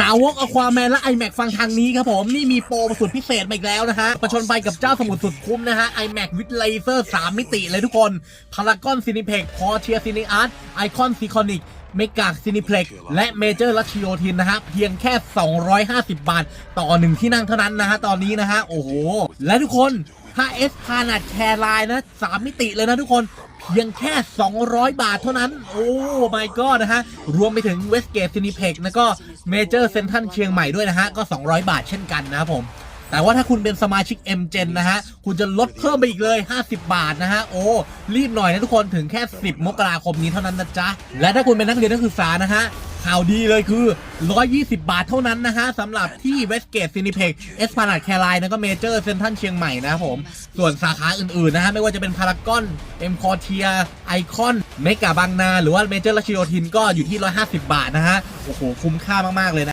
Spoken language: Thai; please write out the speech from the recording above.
สาวกอควาแมนและ iMac ฟังทางนี้ครับผม นี่มีโปรสุดพิเศษมาอีกแล้วนะฮะ ประชนไปกับเจ้าสมุดสุดคุ้มนะฮะ iMac with Laser 3มิติเลยทุกคนพารากอนซินิเพ็กพอเทียซินิอาร์ตไอคอนซีคอนิกเมกาซินิเพล็กและเมเจอร์ลัชโยทินนะฮะเพียงแค่ 250 บาท ต่อหนึ่งที่นั่งเท่านั้นนะฮะตอนนี้นะฮะโอ้โห และทุกคน ถ้า S ขนาดแคร์ไลน์นะ 3 มิติเลยนะทุกคน เพียงแค่ 200 บาทเท่านั้น โอ้ my god นะฮะ รวมไปถึง Westgate Cineplex แล้วก็ Major Central เชียงใหม่ด้วยนะฮะ ก็ 200 บาทเช่นกันนะครับผมแต่ว่าถ้าคุณเป็นสมาชิก M Gen นะฮะ คุณจะลดเพิ่มไปอีกเลย 50 บาทนะฮะ โอ้ รีบหน่อยนะทุกคนถึงแค่ 10 มกราคมนี้เท่านั้นนะจ๊ะ และถ้าคุณเป็นนักเรียนนักศึกษานะฮะ ข่าวดีเลยคือ 120 บาทเท่านั้นนะฮะสำหรับที่ Westgate Cineplex e s p l a n a d e Caroline แล้วก็ Major Central เชียงใหม่นะครับผม ส่วนสาขาอื่น ๆ นะฮะ ไม่ว่าจะเป็นพารากอนเอ็มคอเทียไอคอนเมกาบางนา หรือว่าเมเจอร์ราชโยธินก็อยู่ที่ 150 บาทนะฮะ โอ้โห คุ้มค่ามาก ๆ เลยนะ